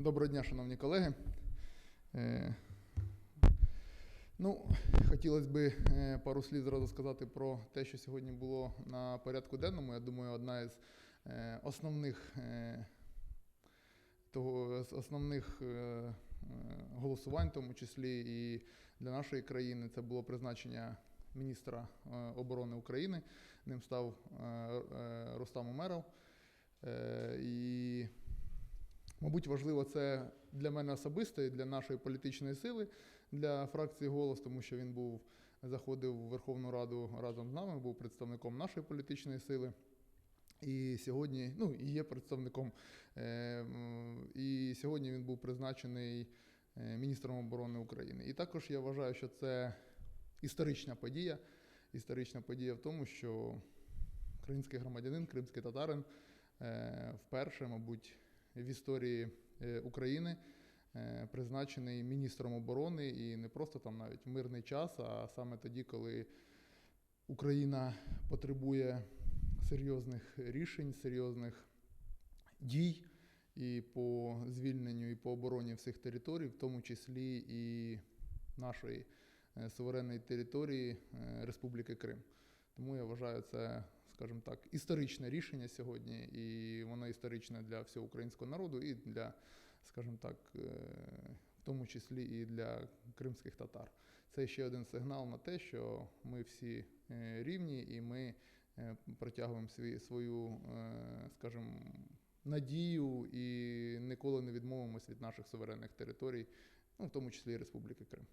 Доброго дня, шановні колеги. Е, Ну, хотілося б е, пару слів зразу сказати про те, що сьогодні було на порядку денному. Я думаю, одна із е, основних, того, з основних голосувань, в тому числі і для нашої країни, це було призначення міністра оборони України. Ним став Рустам Умеров. І Мабуть, важливо це для мене особисто і для нашої політичної сили, для фракції голос, тому що він був заходив в Верховну Раду разом з нами, був представником нашої політичної сили. І сьогодні, ну і є представником. Е, і сьогодні він був призначений е, міністром оборони України. І також я вважаю, що це історична подія. Історична подія в тому, що український громадянин, кримський татарин, е, вперше, мабуть, в історії е, України е, призначений міністром оборони і не просто там навіть мирний час, а саме тоді, коли Україна потребує серйозних рішень, серйозних дій і по звільненню, і по обороні всіх територій, в тому числі і нашої е, суверенної території Республіки Крим. Тому я вважаю це, скажімо так, історичне рішення сьогодні, і воно історичне для всього українського народу і для, скажімо так, е, в тому числі і для кримських татар. Це ще один сигнал на те, що ми всі е, рівні і ми е, протягуємо свій, свою, скажімо, надію і ніколи не відмовимося від наших суверенних територій, ну, в тому числі і Республіки Крим.